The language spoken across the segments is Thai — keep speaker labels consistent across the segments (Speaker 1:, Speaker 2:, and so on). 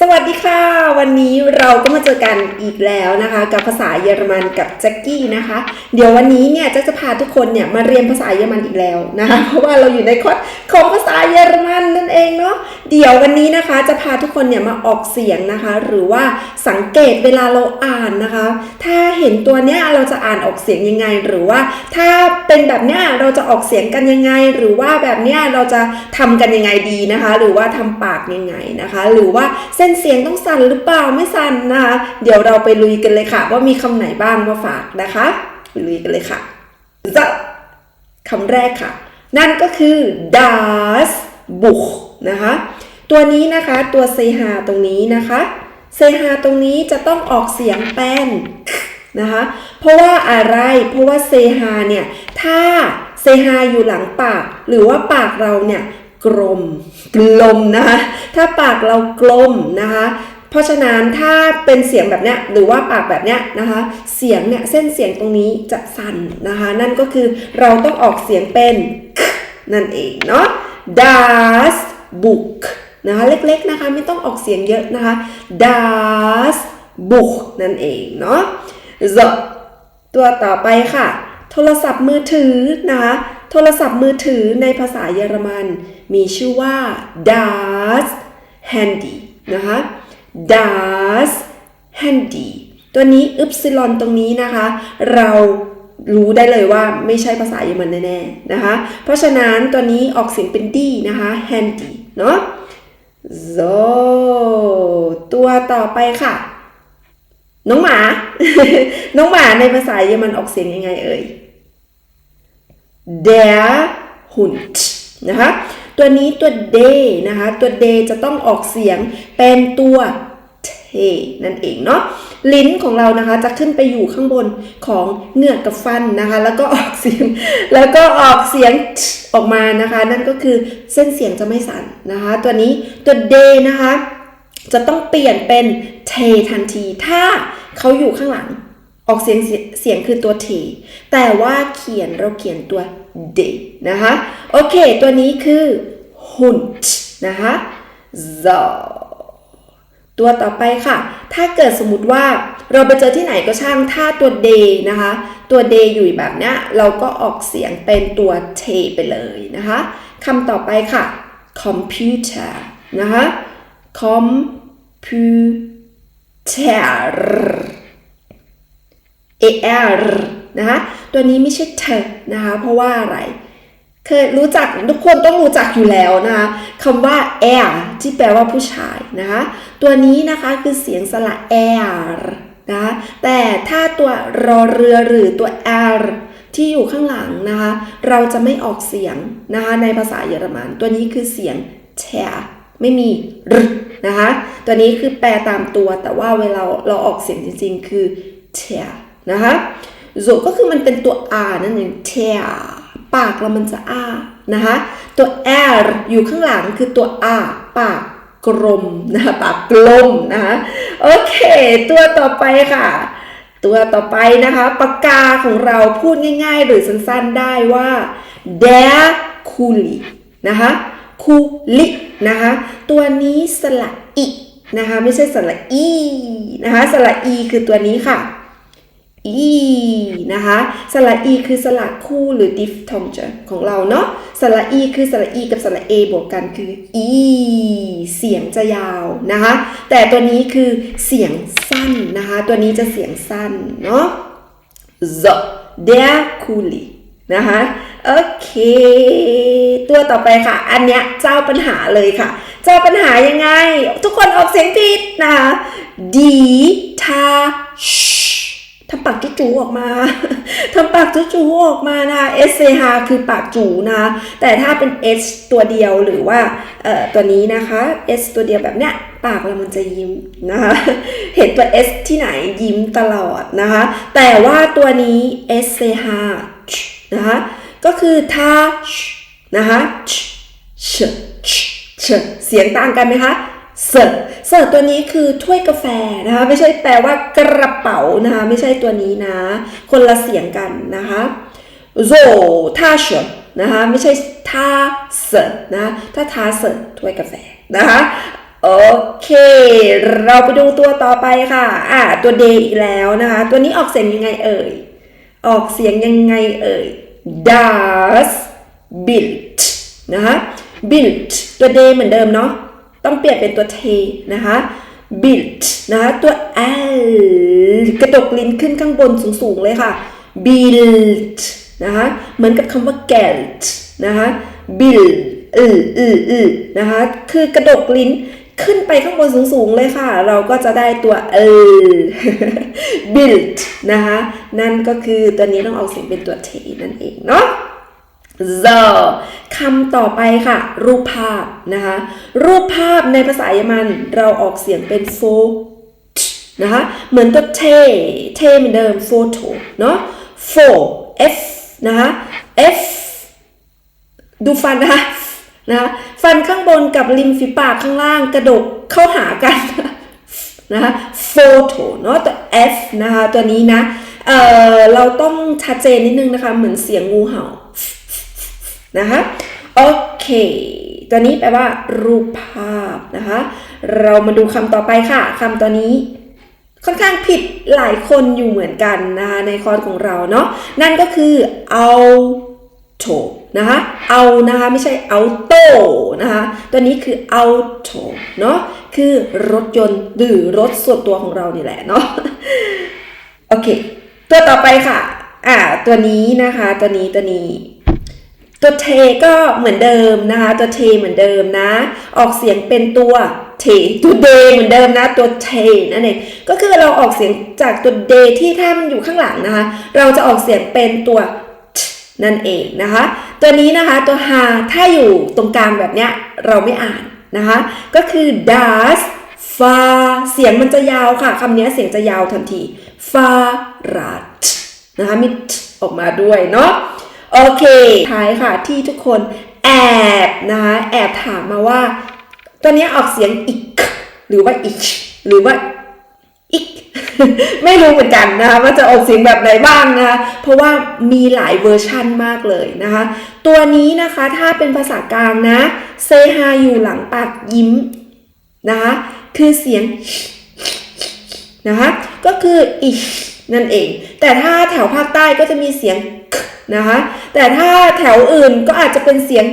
Speaker 1: สวัสดีค่ะ วันนี้เราก็มาเจอกันอีกแล้วนะคะ กับภาษาเยอรมันกับแจ็คกี้นะคะ เดี๋ยววันนี้เนี่ยจะจะพาทุกคนเนี่ยมาเรียนภาษาเยอรมันอีกแล้วนะคะเพราะว่าเราอยู่ในคอร์สของภาษาเยอรมันนั่นเองเนาะเดี๋ยววันนี้นะคะจะพาทุกคนเนี่ยมาออกเสียงนะคะ หรือว่าสังเกตเวลาเราอ่านนะคะ ถ้าเห็นตัวเนี้ยเราจะอ่านออกเสียงยังไง หรือว่าถ้าเป็นแบบเนี้ยเราจะออกเสียงกันยังไง หรือว่าแบบเนี้ยเราจะทำกันยังไงดีนะคะ หรือว่าทำปากยังไงนะคะ หรือว่าเส้นเสียงต้องสั่นหรือเปล่าไม่สั่นนะคะเดี๋ยวเราไปลุยกันเลยค่ะ ว่ามีคำไหนบ้างมาฝากนะคะไปลุยกันเลยค่ะจะคำแรกค่ะ นั่นก็คือ das Buch นะคะ ตัวนี้นะคะตัวเซฮาตรงนี้นะคะเซฮาตรงนี้จะต้องออกเสียงเป็นนะคะเพราะว่าอะไรเพราะว่าเซฮาเนี่ยถ้าเซฮาอยู่หลังปาก หรือว่าปากเราเนี่ย กลมกลมนะคะถ้าปากเรากลมนะคะเพราะฉะนั้นถ้าเป็นเสียงแบบเนี้ยหรือว่าปากแบบเนี้ยนะคะเสียงเนี่ยเส้นเสียงตรงนี้จะสั่นนะคะนั่นก็คือเราต้องออกเสียงเป็นนั่นเองเนาะ das Buch นะคะเล็กๆนะคะไม่ต้องออกเสียงเยอะนะคะ das Buch นั่นเองเนาะ so ตัวต่อไปค่ะ โทรศัพท์มือถือนะคะ โทรศัพท์มือถือในภาษาเยอรมัน มีชื่อว่า das Handy นะคะ das Handy ตัวนี้ y ตรงนี้นะคะ เรารู้ได้เลยว่าไม่ใช่ภาษาเยอรมันแน่ๆนะคะ เพราะฉะนั้นตัวนี้ออกเสียงเป็น d นะคะ handy เนาะ so ตัวต่อไปค่ะ น้องหมา น้องหมาในภาษาเยอรมันออกเสียงยังไงเอ่ย der Hund นะคะ ตัวนี้ตัว d นะคะ ตัว d จะต้องออกเสียงเป็นตัว t นั่นเองเนาะ ลิ้นของเรานะคะจะขึ้นไปอยู่ข้างบนของเหงือกกับฟันนะคะ แล้วก็ออกเสียง แล้วก็ออกเสียงออกมานะคะ นั่นก็คือเส้นเสียงจะไม่สั่นนะคะ ตัวนี้ตัว d นะคะ จะต้องเปลี่ยนเป็น t ทันที ถ้าเขาอยู่ข้างหลัง ออกเสียงเสียงคือตัว t แต่ว่าเขียนเราเขียนตัว d นะคะ โอเค ตัวนี้คือ hund นะคะ so ตัวต่อไปค่ะ ถ้าเกิดสมมติว่าเราไปเจอที่ไหนก็ช่าง ถ้าตัว d นะคะ ตัว d อยู่แบบนี้เราก็ออกเสียงเป็นตัว t ไปเลยนะคะคำต่อไปค่ะ computer นะคะ computer er นะคะตัวนี้ไม่ใช่เธอนะคะเพราะว่าอะไร เคยรู้จักทุกคนต้องรู้จักอยู่แล้วนะคะคำว่า air ที่แปลว่าผู้ชายนะคะตัวนี้นะคะคือเสียงสระ air นะคะแต่ถ้าตัวรอเรือหรือตัว r ที่อยู่ข้างหลังนะคะเราจะไม่ออกเสียงนะคะในภาษาเยอรมัน ตัวนี้คือเสียง t ไม่มีรนะคะตัวนี้คือแปลตามตัวแต่ว่าเวลาเราออกเสียงจริงๆ คือ t นะคะโซก็คือมันเป็นตัว r นั่นเอง t ปากเรามันจะอ้านะคะ ตัว r อยู่ข้างหลังคือตัว r ปากกลมนะคะปากกลมนะคะโอเค ตัวต่อไปค่ะ ตัวต่อไปนะคะปากกาของเราพูดง่ายๆ หรือสั้นๆได้ว่า der Kuli นะคะคูลินะคะตัวนี้สระอีนะคะไม่ใช่สระอีนะคะสระอีคือตัวนี้ค่ะ อีนะคะสระอีคือสระคู่หรือ diphthong ของเราเนาะสระอีคือสระอีกับสระเอบวกกันคืออีเสียงจะยาวนะคะแต่ตัวนี้คือเสียงสั้นนะคะตัวนี้จะเสียงสั้นเนาะ so der Kuli นะคะโอเค ตัวต่อไปค่ะ อันเนี้ยเจ้าปัญหาเลยค่ะ เจ้าปัญหายังไง ทุกคนออกเสียงผิดนะคะ die Tasche ทำปากจู๋ๆออกมา ทำปากจู๋ๆออกมานะคะ S C H คือปากจูนะ แต่ถ้าเป็น S ตัวเดียวหรือว่าเอ่อตัวนี้นะคะ S ตัวเดียวแบบเนี้ยปากเรามันจะยิ้มนะคะเห็นตัว S ที่ไหนยิ้มตลอดนะคะ แต่ว่าตัวนี้ S C H นะคะก็คือทานะคะเสียงต่างกันไหมคะ เสิร์ฟเสิร์ฟตัวนี้คือถ้วยกาแฟนะคะ ไม่ใช่แปลว่ากระเป๋านะคะ ไม่ใช่ตัวนี้นะ คนละเสียงกันนะคะโซท่าชนะคะไม่ใช่ท่าเสิร์ฟนะถ้าท่าเสิร์ฟถ้วยกาแฟนะคะโอเค เราไปดูตัวต่อไปค่ะ อ่า ตัว day อีกแล้วนะคะ ตัวนี้ออกเสียงยังไงเอ่ย ออกเสียงยังไงเอ่ย das Bild นะคะ Bild ตัว day เหมือนเดิมเนาะ ต้องเปลี่ยนเป็นตัว t นะคะ Bild นะคะตัว l กระดกลิ้นขึ้นข้างบนสูงๆเลยค่ะ Bild นะคะเหมือนกับคำว่า Geld นะคะ build อืออืออือนะคะคือกระดกลิ้นขึ้นไปข้างบนสูงๆเลยค่ะ เราก็จะได้ตัว l build นะคะนั่นก็คือตัวนี้ต้องออกเสียงเป็นตัว t นั่นเองเนาะ the คำต่อไปค่ะ รูปภาพนะคะ รูปภาพในภาษาเยอรมันเราออกเสียงเป็น photo นะคะ เหมือนตัวเทเทเหมือนเดิม photo เนาะ for f นะคะ f ดูฟันนะคะนะะฟันข้างบนกับริมฝีปากข้างล่างกระดกเข้าหากันนะคะ photo เนาะตัว f นะคะตัวนี้นะเออเราต้องชัดเจนนิดนึงนะคะ เหมือนเสียงงูเห่า นะคะโอเคตัวนี้แปลว่า รูปภาพนะคะ เรามาดูคำต่อไปค่ะคำตัวนี้ค่อนข้างผิดหลายคนอยู่เหมือนกันนะคะในคอร์สของเราเนาะนั่นก็คือ auto นะคะเอานะคะไม่ใช่ auto นะคะตัวนี้คือ auto เนาะคือรถยนต์หรือรถส่วนตัวของเรานี่แหละเนาะโอเค ตัวต่อไปค่ะอ่าตัวนี้นะคะตัวนี้ตัวนี้ ตัวเทก็เหมือนเดิมนะคะตัวเทเหมือนเดิมนะ ออกเสียงเป็นตัวเทตัวเดเหมือนเดิมนะตัวเทนั่นเองก็คือเราออกเสียงจากตัวเดที่ถ้ามันอยู่ข้างหลังนะคะ เราจะออกเสียงเป็นตัวนั่นเองนะคะ ตัวนี้นะคะตัวฮาถ้าอยู่ตรงกลางแบบเนี้ยเราไม่อ่านนะคะ ก็คือ das ฟาเสียงมันจะยาวค่ะคำนี้เสียงจะยาวทันทีฟารัดนะคะมีออกมาด้วยเนาะ โอเคท้ายค่ะที่ทุกคนแอบนะคะแอบถามมาว่า ตัวนี้ออกเสียงอีก หรือว่าอีกหรือว่าอีกไม่รู้เหมือนกันนะคะว่าจะออกเสียงแบบไหนบ้างนะคะเพราะว่ามีหลายเวอร์ชั่นมากเลยนะคะ ตัวนี้นะคะถ้าเป็นภาษากลางนะเซฮาอยู่หลังปากยิ้มนะคะคือเสียงนะคะก็คืออี นั่นเอง แต่ถ้าแถวภาคใต้ก็จะมีเสียงนะคะ แต่ถ้าแถวอื่นก็อาจจะเป็นเสียง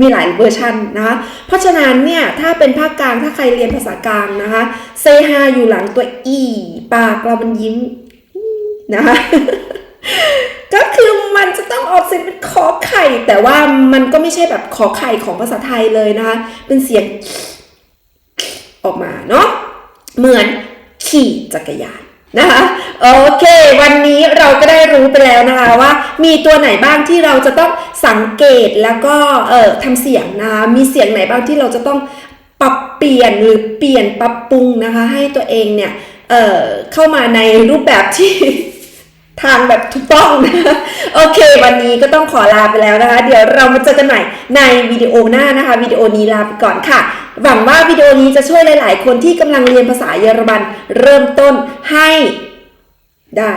Speaker 1: มีหลายเวอร์ชันนะคะ เพราะฉะนั้นเนี่ยถ้าเป็นภาคกลางถ้าใครเรียนภาษากลางนะคะเซฮาอยู่หลังตัวอีปากเรามันยิ้มนะคะก็คือมันจะต้องออกเสียงเป็นขอไข่ แต่ว่ามันก็ไม่ใช่แบบขอไข่ของภาษาไทยเลยนะคะ เป็นเสียงออกมาเนาะเหมือนขี่จักรยาน นะคะโอเค วันนี้เราก็ได้รู้ไปแล้วนะคะว่า มีตัวไหนบ้างที่เราจะต้องสังเกตแล้วก็เอ่อทำเสียงนะมีเสียงไหนบ้างที่เราจะต้องปรับเปลี่ยนหรือเปลี่ยนปรับปรุงนะคะ ให้ตัวเองเนี่ยเอ่อเข้ามาในรูปแบบที่ ทางแบบถูกต้องนะโอเค วันนี้ก็ต้องขอลาไปแล้วนะคะ เดี๋ยวเรามาเจอกันใหม่ในวิดีโอหน้านะคะวิดีโอนี้ลาไปก่อนค่ะ หวังว่าวิดีโอนี้จะช่วยหลาย ๆ คนที่กำลังเรียนภาษาเยอรมันเริ่มต้นให้ได้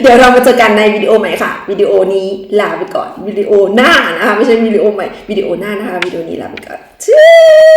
Speaker 1: เดี๋ยวเรามาเจอกันในวิดีโอใหม่ค่ะ วิดีโอนี้ลาไปก่อนวิดีโอหน้านะคะไม่ใช่วิดีโอใหม่วิดีโอหน้านะคะวิดีโอนี้ลาไปก่อนชื่อ